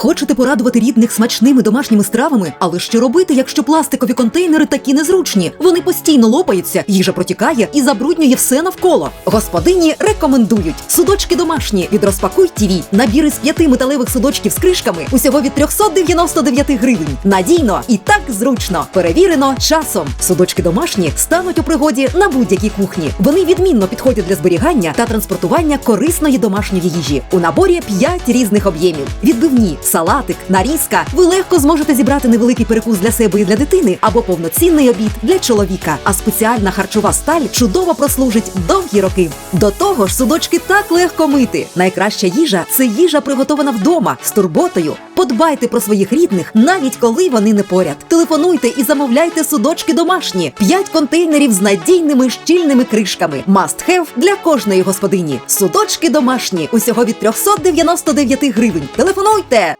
Хочете порадувати рідних смачними домашніми стравами? Але що робити, якщо пластикові контейнери такі незручні? Вони постійно лопаються, їжа протікає і забруднює все навколо. Господині рекомендують судочки домашні від розпакуй ТІВІ. Набір із п'яти металевих судочків з кришками усього від 399 гривень. Надійно і так зручно. Перевірено часом. Судочки домашні стануть у пригоді на будь-якій кухні. Вони відмінно підходять для зберігання та транспортування корисної домашньої їжі. У наборі 5 різних об'ємів: відбивні, салатик, нарізка. Ви легко зможете зібрати невеликий перекус для себе і для дитини або повноцінний обід для чоловіка. А спеціальна харчова сталь чудово прослужить довгі роки. До того ж, судочки так легко мити. Найкраща їжа це їжа приготована вдома з турботою. Подбайте про своїх рідних, навіть коли вони не поряд. Телефонуйте і замовляйте судочки домашні. П'ять контейнерів з надійними щільними кришками. Must have для кожної господині. Судочки домашні усього від 399 гривень. Телефонуйте!